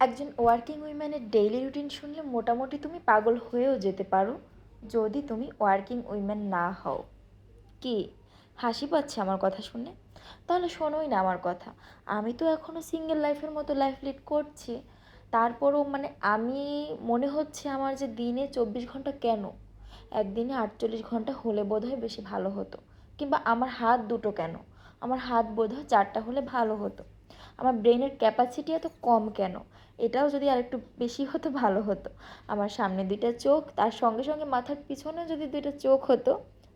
একজন working উইম্যানের daily routine শুনলে মোটামুটি তুমি পাগল হয়েও যেতে পারো, যদি তুমি ওয়ার্কিং উইম্যান না হও। কি? হাসি পাচ্ছে আমার কথা শুনে? তাহলে শোনোই না আমার কথা। আমি তো এখনও সিঙ্গেল লাইফের মতো লাইফ লিড করছি। তারপরও মানে আমি মনে হচ্ছে আমার যে দিনে চব্বিশ ঘণ্টা কেন? একদিনে আটচল্লিশ ঘণ্টা হলে বোধহয় বেশি ভালো হতো। কিংবা আমার হাত দুটো কেন? আমার হাত বোধহয় চারটা হলে ভালো হতো। আমার ব্রেনের ক্যাপাসিটি এত কম কেন? এটাও যদি আরেকটু বেশি হতো, ভালো হতো। আমার সামনে দুইটা চোখ, তার সঙ্গে সঙ্গে মাথার পিছনে যদি দুইটা চোখ হতো,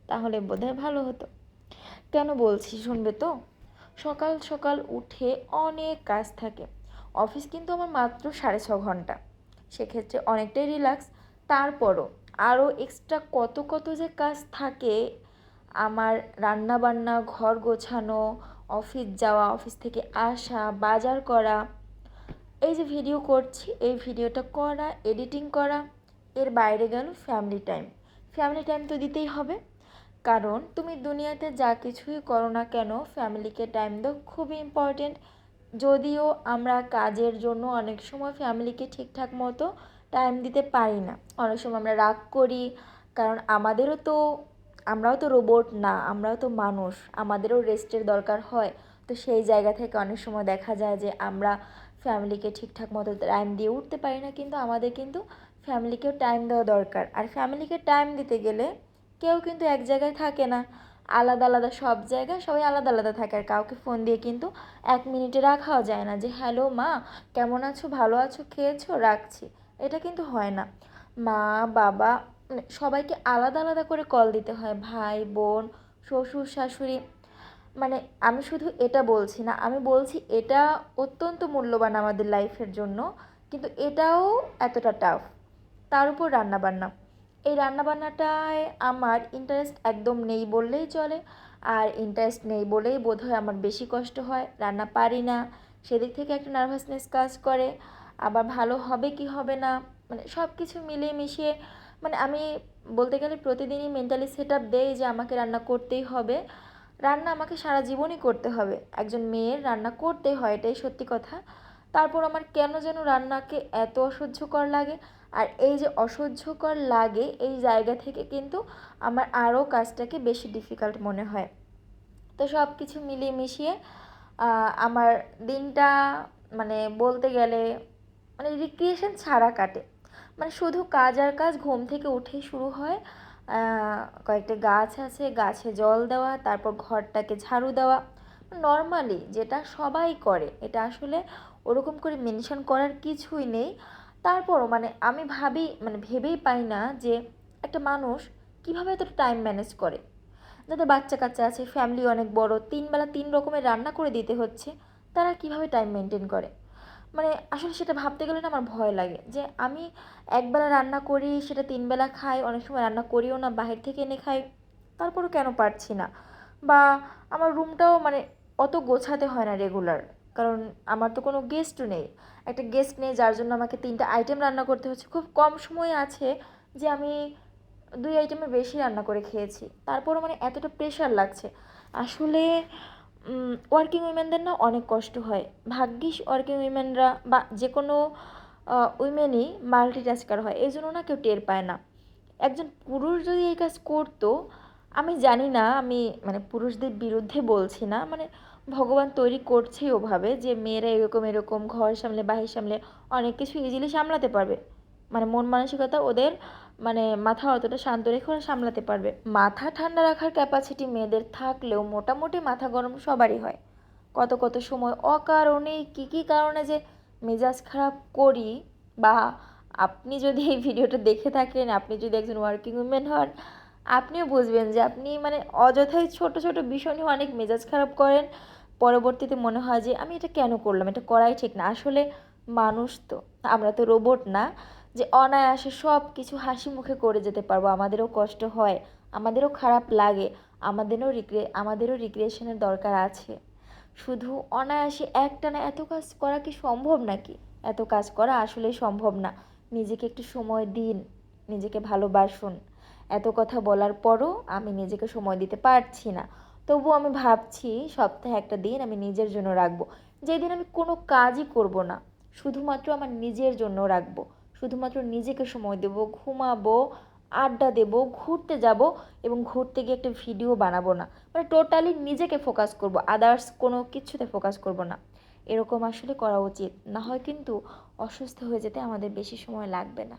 তাহলে বোধহয় ভালো হতো। কেন বলছি শুনবে তো? সকাল সকাল উঠে অনেক কাজ থাকে। অফিস কিন্তু আমার মাত্র সাড়ে ছ ঘণ্টা। সেক্ষেত্রে অনেকটাই রিল্যাক্স। তারপরও আরও এক্সট্রা কত কত যে কাজ থাকে, আমার রান্না বান্না ঘর গোছানো, অফিস যাওয়া, অফিস থেকে আসা, বাজার করা এই যে ভিডিও করছি, এই ভিডিওটা করা এডিটিং করা, এর বাইরে গেল ফ্যামিলি টাইম ফ্যামিলি টাইম তো দিতেই হবে। কারণ তুমি দুনিয়াতে যা কিছুই করো না কেন ফ্যামিলিকে টাইম দাও, খুবই ইম্পর্টেন্ট যদিও আমরা কাজের জন্য অনেক সময় ফ্যামিলিকে ঠিকঠাক মতো টাইম দিতে পারি না। অনেক সময় আমরা রাগ করি, কারণ আমাদেরও তো, আমরাও তো রোবট না, আমরাও তো মানুষ, আমাদেরও রেস্টের দরকার হয়। তো সেই জায়গা থেকে অনেক সময় দেখা যায় যে আমরা ফ্যামিলিকে ঠিকঠাক মতো টাইম দিয়ে উঠতে পারি না, কিন্তু আমাদের কিন্তু ফ্যামিলিকেও টাইম দেওয়া দরকার। আর ফ্যামিলিকে টাইম দিতে গেলে কেউ কিন্তু এক জায়গায় থাকে না। আলাদা আলাদা সব জায়গায় সবাই আলাদা আলাদা থাকে, আর কাউকে ফোন দিয়ে কিন্তু এক মিনিটে রাখাও যায় না যে, হ্যালো মা, কেমন আছো? ভালো আছো? খেয়েছো? রাখছি। এটা কিন্তু হয় না। মা, বাবা মানে সবাইকে আলাদা আলাদা করে কল দিতে হয়। ভাই, বোন, শ্বশুর, শাশুড়ি মানে আমি শুধু এটা বলছি না, আমি বলছি এটা অত্যন্ত মূল্যবান আমাদের লাইফের জন্য, কিন্তু এটাও এতটা টাফ তার উপর রান্নাবান্না। এই রান্নাবান্নাটায় আমার ইন্টারেস্ট একদম নেই বললেই চলে, আর ইন্টারেস্ট নেই বলেই বোধহয় আমার বেশি কষ্ট হয়। রান্না পারি না, সেদিক থেকে একটা নার্ভাসনেস কাজ করে, আবার ভালো হবে কি হবে না মানে সব কিছু মিলিয়ে মিশিয়ে মানে আমি বলতে গেলে প্রতিদিনই মেন্টালি সেট আপ দেই যে আমাকে রান্না করতেই হবে। রান্না আমাকে সারা জীবনই করতে হবে। একজন মেয়ের রান্না করতে হয়, এটাই সত্যি কথা। তারপর আমার কেন যেন রান্নাকে এত অসহ্যকর লাগে? আর এই যে অসহ্যকর লাগে, এই জায়গা থেকে কিন্তু আমার আরও কাজটাকে বেশি ডিফিকাল্ট মনে হয়। তো সব কিছু মিলিয়ে মিশিয়ে আমার দিনটা মানে বলতে গেলে মানে রিক্রিয়েশন ছাড়া কাটে। মানে শুধু কাজ আর কাজ ঘুম থেকে উঠেই শুরু হয়। কয়েকটা গাছ আছে, গাছে জল দেওয়া, তারপর ঘরটাকে ঝাড়ু দেওয়া। নর্মালি যেটা সবাই করে, এটা আসলে ওরকম করে মেনশন করার কিছুই নেই। তারপরও মানে আমি ভাবি মানে ভেবেই পাই না যে একটা মানুষ কীভাবে এত টাইম ম্যানেজ করে। যাদের বাচ্চা কাচ্চা আছে ফ্যামিলি অনেক বড় তিন বেলা তিন রকমের রান্না করে দিতে হচ্ছে, তারা কীভাবে টাইম মেনটেন করে? মানে আসলে সেটা ভাবতে গেলে না আমার ভয় লাগে যে আমি একবেলা রান্না করি, সেটা তিন বেলা খাই, অনেক সময় রান্না করিও না, বাহির থেকে এনে খাই, তারপরও কেন পারছি না? বা আমার রুমটাও মানে অত গোছাতে হয় না রেগুলার কারণ আমার তো কোনো গেস্টও নেই। একটা গেস্ট নেই যার জন্য আমাকে তিনটা আইটেম রান্না করতে হচ্ছে। খুব কম সময় আছে যে আমি দুই আইটেমের বেশি রান্না করে খেয়েছি। তারপরও মানে এতটা প্রেশার লাগছে। আসলে ওয়ার্কিং উইমেনদের না অনেক কষ্ট হয়। ভাগ্যিস ওয়ার্কিং উইমেনরা বা যে কোনো উইমেনই মাল্টিটাস্কার হয়। এই জন্য না কেউ টের পায় না। একজন পুরুষ যদি এই কাজ করতো, আমি জানি না, আমি মানে পুরুষদের বিরুদ্ধে বলছি না মানে ভগবান তৈরি করছেই ওভাবে যে মেয়েরা এরকম এরকম, ঘর সামলে, বাহির সামলে অনেক কিছু ইজিলি সামলাতে পারবে। মানে মন মানসিকতা ওদের মানে মাথা অতটা শান্ত রেখে ওরা সামলাতে পারবে। মাথা ঠান্ডা রাখার ক্যাপাসিটি মেয়েদের থাকলেও মোটামুটি মাথা গরম সবারই হয়। কত কত সময় অকারণে কী কী কারণে যে মেজাজ খারাপ করি বা আপনি যদি এই ভিডিওটা দেখে থাকেন, আপনি যদি একজন ওয়ার্কিং উমেন হন, আপনিও বুঝবেন যে আপনি মানে অযথাই ছোট ছোট বিষয় নিয়ে অনেক মেজাজ খারাপ করেন। পরবর্তীতে মনে হয় যে আমি এটা কেন করলাম? এটা করাই ঠিক না। আসলে মানুষ তো, আমরা তো রোবট না। যে অনায়াসে সব কিছু হাসি মুখে করে যেতে পারব। আমাদেরও কষ্ট হয়, আমাদেরও খারাপ লাগে, আমাদেরও রিক্রে আমাদেরও রিক্রিয়েশনের দরকার আছে। শুধু অনায়াসে একটানা এত কাজ করা কি সম্ভব নাকি? এত কাজ করা আসলেই সম্ভব না। নিজেকে একটু সময় দিন, নিজেকে ভালোবাসুন। এত কথা বলার পরও আমি নিজেকে সময় দিতে পারছি না। তবু আমি ভাবছি, সপ্তাহে একটা দিন আমি নিজের জন্য রাখব। যেদিন আমি কোনো কাজই করব না, শুধুমাত্র আমার নিজের জন্য রাখব। শুধুমাত্র নিজেকে সময় দেব, ঘুমাবো, আড্ডা দেব, ঘুরতে যাব এবং ঘুরতে গিয়ে একটা ভিডিও বানাবো না। মানে টোটালি নিজেকে ফোকাস করব আদার্স কোনো কিছুতে ফোকাস করব না। এরকম আসলে করা উচিত। না হয় কিন্তু অসুস্থ হয়ে যেতে আমাদের বেশি সময় লাগবে না।